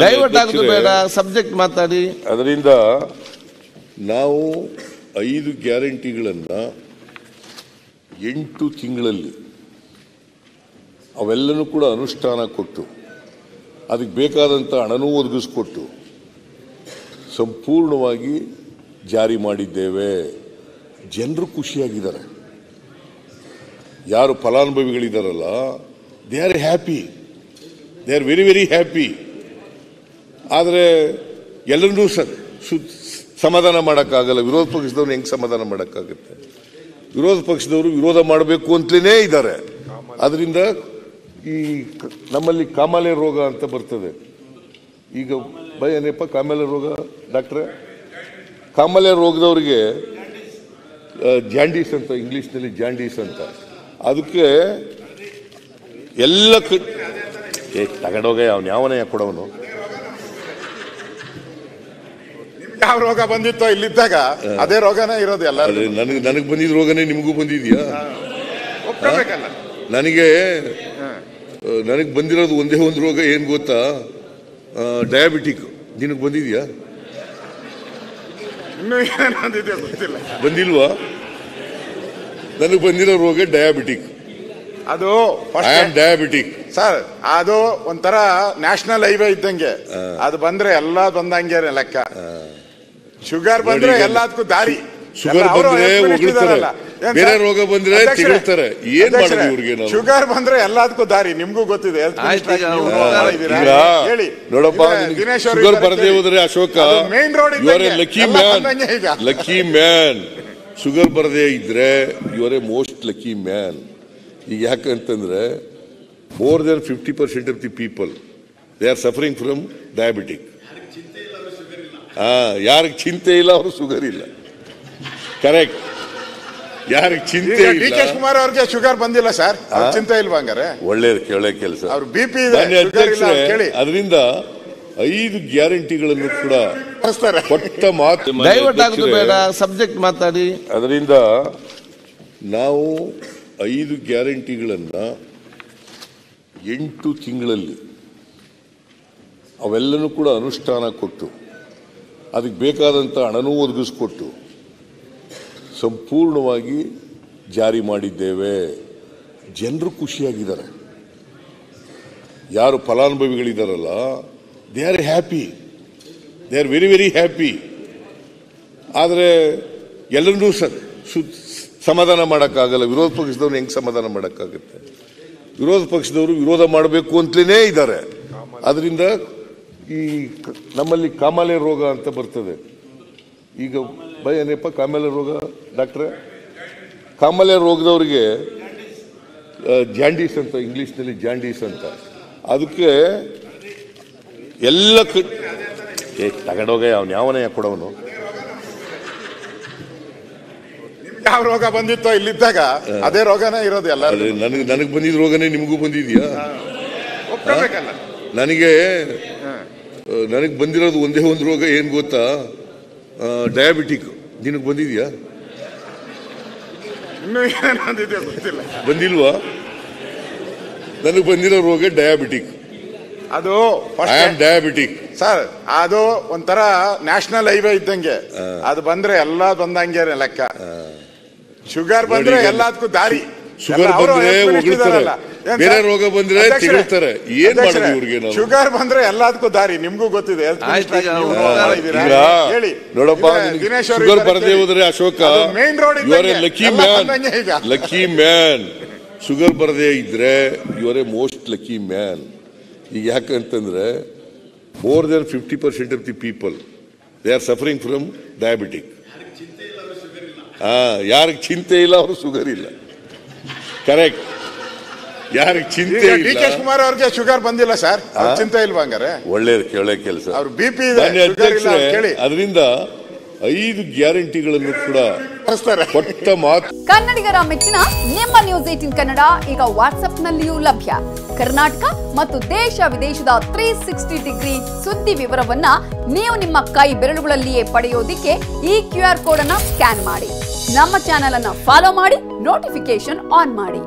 Divert ಆಗೋದು ಬೇಡ subject ಮಾತಾಡಿ. ಅದರಿಂದ ನಾವು ಐದು ಗ್ಯಾರಂಟಿಗಳನ್ನು ಎಂಟು ತಿಂಗಳಲ್ಲಿ ಅವೆಲ್ಲನೂ ಕೂಡ ಅನುಷ್ಠಾನ ಕೊಟ್ಟು ಅದಕ್ಕೆ ಬೇಕಾದಂಥ ಹಣನೂ ಒದಗಿಸ್ಕೊಟ್ಟು ಸಂಪೂರ್ಣವಾಗಿ ಜಾರಿ ಮಾಡಿದ್ದೇವೆ. ಜನರು ಖುಷಿಯಾಗಿದ್ದಾರೆ. ಯಾರು ಫಲಾನುಭವಿಗಳಿದ್ದಾರಲ್ಲ they are happy they are very very happy ಆದರೆ ಎಲ್ಲರನ್ನೂ ಸ ಸಮಾಧಾನ ಮಾಡೋಕ್ಕಾಗಲ್ಲ. ವಿರೋಧ ಪಕ್ಷದವ್ರು ಹೆಂಗೆ ಸಮಾಧಾನ ಮಾಡೋಕ್ಕಾಗುತ್ತೆ? ವಿರೋಧ ಪಕ್ಷದವರು ವಿರೋಧ ಮಾಡಬೇಕು ಅಂತಲೇ ಇದ್ದಾರೆ. ಅದರಿಂದ ಈ ನಮ್ಮಲ್ಲಿ ಕಾಮಾಲೆ ರೋಗ ಅಂತ ಬರ್ತದೆ. ಈಗ ಭಯ ಏನಪ್ಪ? ಕಾಮಾಲೆ ರೋಗ, ಡಾಕ್ಟ್ರೆ? ಕಾಮಾಲೆ ರೋಗದವರಿಗೆ ಜಾಂಡೀಸ್ ಅಂತ, ಇಂಗ್ಲೀಷ್ನಲ್ಲಿ ಜಾಂಡೀಸ್ ಅಂತ. ಅದಕ್ಕೆ ಎಲ್ಲ ತಗೊಂಡೋಗ ಅವ್ನು ಯಾವನೇ ಕೊಡವನು. ಯಾವ ರೋಗ ಬಂದಿತ್ತೋ ಇಲ್ಲಿದ್ದಾಗ ಅದೇ ರೋಗನೇ ಇರೋದು ಎಲ್ಲ ನನಗೆ ನನಗೆ ಬಂದಿದ್ದ ರೋಗನೇ ನಿಮಗೂ ಬಂದಿದ್ಯಾ? ಒಪ್ಕೋಬೇಕಲ್ಲ? ನನಗೆ ನನಗೆ ಬಂದಿರೋದು ಒಂದೇ ಒಂದು ರೋಗ ಏನು ಗೊತ್ತಾ? ಡಯಾಬಿಟಿಕ್ ನಿನಗೆ ಬಂದಿದ್ಯಾ? ಬಂದಿಲ್ವಾ? ನನಗೆ ಬಂದಿರೋ ರೋಗ ಡಯಾಬಿಟಿಕ್ ಅದು ಡಯಾಬಿಟಿಕ್ ಸರ್ ಅದು ಒಂಥರ ನ್ಯಾಷನಲ್ ಹೈವೇ ಇದ್ದಂಗೆ. ಅದು ಬಂದ್ರೆ ಎಲ್ಲ ಬಂದಂಗೆ ಲೆಕ್ಕ. ಶುಗರ್ ಬಂದ್ರೆ ಎಲ್ಲದಕ್ಕೂ ದಾರಿ. ಶುಗರ್ ಬಂದ್ರೆ ಬೇರೆ ರೋಗ ಬಂದ್ರೆ ತಿರುಗ್ತಾರೆ. ಏನ್ ಮಾಡೋದು ಇವ್ರಿಗೆ ನಾವು? ಶುಗರ್ ಬಂದ್ರೆ ಎಲ್ಲದಕ್ಕೂ ದಾರಿ. ನಿಮ್ಗೂ ಗೊತ್ತಿದೆ. Health ಆಯ್ತು, minister ಈಗ ನೀವು ಅವ್ರು ಈಗ ಹೇಳಿ. ನೋಡಪ್ಪ ಈಗ ದಿನೇಶ್ ಅವರು ಶುಗರ್ ಬರದೇ ಹೋದ್ರೆ ಅಶೋಕ ಮೇನ್ ರೋಡ್ ಇವರೇ are a lucky man lucky man sugar ಬರದೇ ಇದ್ರೆ ಇವರೇ are a most lucky man ಈಗ ಯಾಕಂತಂದ್ರೆ more then fifty percent of the people they are suffering from diabetic ಯಾರಿಗೆ ಚಿಂತೆ ಇಲ್ಲ ಅವರು ಶುಗರ್ ಇಲ್ಲ. ಕರೆಕ್ಟ್ ಯಾರಿಗೆ ಚಿಂತೆ ಇಲ್ಲ. ಡಿ ಕೆ ಇಲ್ಲ ಶಿವಕುಮಾರ್ ಅವ್ರಿಗೆ ಶುಗರ್ ಬಂದಿಲ್ಲ ಸರ್ ಅವ್ರ್ ಚಿಂತೆ ಇಲ್ವಾ ಹಂಗಾರೆ? ಒಳ್ಳೇದು ಕೇಳೋ ಕೆಲಸ. ಅವ್ರು ಬಿ ಪಿ ಇದೆ ಮಾನ್ಯ ಶುಗರ್ ಇಲ್ಲ ಅಧ್ಯಕ್ಷರೇ ಕೇಳಿ ಅದರಿಂದ ಐದು ಗ್ಯಾರಂಟಿಗಳನ್ನು ಕೂಡ ಕಳಿಸ್ತಾರೆ. ಕೊಟ್ಟ ಮಾತು ಡೈವರ್ಟ್ ಆಗೋದು ಬೇಡ ಸಬ್ಜೆಕ್ಟ್ ಮಾತಾಡಿ. ಅದರಿಂದ ನಾವು ಐದು ಗ್ಯಾರಂಟಿಗಳನ್ನು ಎಂಟು ತಿಂಗಳಲ್ಲಿ ಅವೆಲ್ಲನೂ ಕೂಡ ಅನುಷ್ಠಾನ ಕೊಟ್ಟು ಅದಕ್ಕೆ ಬೇಕಾದಂಥ ಹಣನೂ ಒದಗಿಸ್ಕೊಟ್ಟು ಸಂಪೂರ್ಣವಾಗಿ ಜಾರಿ ಮಾಡಿದ್ದೇವೆ. ಜನರು ಖುಷಿಯಾಗಿದ್ದಾರೆ. ಯಾರು ಫಲಾನುಭವಿಗಳಿದ್ದಾರಲ್ಲ they are happy they are very very happy ಆದರೆ ಎಲ್ಲರನ್ನೂ ಸ ಸಮಾಧಾನ ಮಾಡೋಕ್ಕಾಗಲ್ಲ. ವಿರೋಧ ಪಕ್ಷದವ್ರು ಹೆಂಗೆ ಸಮಾಧಾನ ಮಾಡೋಕ್ಕಾಗುತ್ತೆ? ವಿರೋಧ ಪಕ್ಷದವರು ವಿರೋಧ ಮಾಡಬೇಕು ಅಂತಲೇ ಇದ್ದಾರೆ. ಅದರಿಂದ ಈ ನಮ್ಮಲ್ಲಿ ಕಾಮಾಲೆ ರೋಗ ಅಂತ ಬರ್ತದೆ. ಈಗ ಭಯ ಏನಪ್ಪ ಕಾಮಾಲೆ ರೋಗ ಡಾಕ್ಟ್ರೆ? ಕಾಮಾಲೆ ರೋಗದವರಿಗೆ ಜಾಂಡೀಸ್ ಅಂತ ಇಂಗ್ಲೀಷ್ನಲ್ಲಿ ಜಾಂಡೀಸ್ ಅಂತ. ಅದಕ್ಕೆ ಎಲ್ಲ ಕ ಏ ತಗೊಂಡೋಗ ಅವನು ಯಾವನೇ ಕೊಡವನು? ಯಾವ ರೋಗ ಬಂದಿತ್ತೋ ಇಲ್ಲಿದ್ದಾಗ ಅದೇ ರೋಗನೇ ಇರೋದು ಎಲ್ಲ ನನಗೆ ನನಗೆ ಬಂದಿದ್ದ ರೋಗನೇ ನಿಮಗೂ ಬಂದಿದೆಯಾ? ನನಗೆ ನನಗೆ ಬಂದಿರೋದು ಒಂದೇ ಒಂದು ರೋಗ ಏನು ಗೊತ್ತಾ? ಡಯಾಬಿಟಿಕ್ ನಿನಗೆ ಬಂದಿದೆಯಾ? ಬಂದಿಲ್ವಾ? ನನಗೆ ಬಂದಿರೋ ರೋಗ ಡಯಾಬಿಟಿಕ್ ಅದು ಡಯಾಬಿಟಿಕ್ ಸರ್ ಅದು ಒಂಥರ ನ್ಯಾಷನಲ್ ಹೈವೇ ಇದ್ದಂಗೆ. ಅದು ಬಂದ್ರೆ ಎಲ್ಲ ಬಂದಂಗೆ ಲೆಕ್ಕ. ಶುಗರ್ ಬಂದ್ರೆ ಎಲ್ಲದಕ್ಕೂ ದಾರಿ. ಶುಗರ್ ಬಂದ್ರೆ ಬೇರೆ ರೋಗ ಬಂದ್ರೆ ತಿಳ್ತಾರೆ. ಏನ್ ಮಾಡೋದು ಇವ್ರಿಗೆ ಶುಗರ್ ಬಂದ್ರೆ ಎಲ್ಲದಕ್ಕೂ ದಾರಿ ನಿಮ್ಗೂ ಗೊತ್ತಿದೆ? ಹೇಳಿ. ನೋಡಪ್ಪ ಶುಗರ್ ಬರದೇ ಹೋದ್ರೆ Ashoka main road you are a lucky man lucky man sugar ಬರದೇ ಇದ್ರೆ you are a most lucky man ಈಗ ಯಾಕಂತಂದ್ರೆ more then fifty percent of the people they are suffering from diabetic ಹಾ ಯಾರಿಗೆ ಚಿಂತೆ ಇಲ್ಲ ಅವರು ಶುಗರ್ ಇಲ್ಲ. ಕರೆಕ್ಟ್ ಯಾರಿಗೆ ಚಿಂತೆ ಈಗ ಡಿ ಕೆ ಇಲ್ಲ ಶಿವಕುಮಾರ್ ಅವ್ರಿಗೆ ಶುಗರ್ ಬಂದಿಲ್ಲ ಸರ್. ಅವ್ರ್ ಚಿಂತೆ ಇಲ್ವಾ ಹಂಗಾರೆ? ಕೇಳೋ ಕೆಲಸ. ಅವ್ರು ಬಿ ಪಿ ಇದೆ ಮಾನ್ಯ ಶುಗರ್ ಇಲ್ಲ ಅಧ್ಯಕ್ಷರೇ ಕೇಳಿ. ಅದರಿಂದ ಐದು ಗ್ಯಾರಂಟಿಗಳನ್ನು ಕೂಡ ಕಳಿಸ್ತಾರೆ ಕೊಟ್ಟ ಮಾತು. ಕನ್ನಡಿಗರ ಮೆಚ್ಚಿನ ನಿಮ್ಮ ನ್ಯೂಸ್ ಏಟಿನ್ ಕನ್ನಡ ಈಗ ವಾಟ್ಸ್ಆಪ್ನಲ್ಲಿಯೂ ಲಭ್ಯ. ಕರ್ನಾಟಕ ಮತ್ತು ದೇಶ ವಿದೇಶದ ತ್ರೀ ಸಿಕ್ಸ್ಟಿ ಡಿಗ್ರಿ ಸುದ್ದಿ ವಿವರವನ್ನ ನೀವು ನಿಮ್ಮ ಕೈ ಬೆರಳುಗಳಲ್ಲಿಯೇ ಪಡೆಯೋದಿಕ್ಕೆ ಈ ಕ್ಯೂ ಆರ್ ಕೋಡ್ ಅನ್ನ ಸ್ಕ್ಯಾನ್ ಮಾಡಿ. ನಮ್ಮ ಚಾನೆಲ್ ಅನ್ನ ಫಾಲೋ ಮಾಡಿ ನೋಟಿಫಿಕೇಶನ್ ಆನ್ ಮಾಡಿ.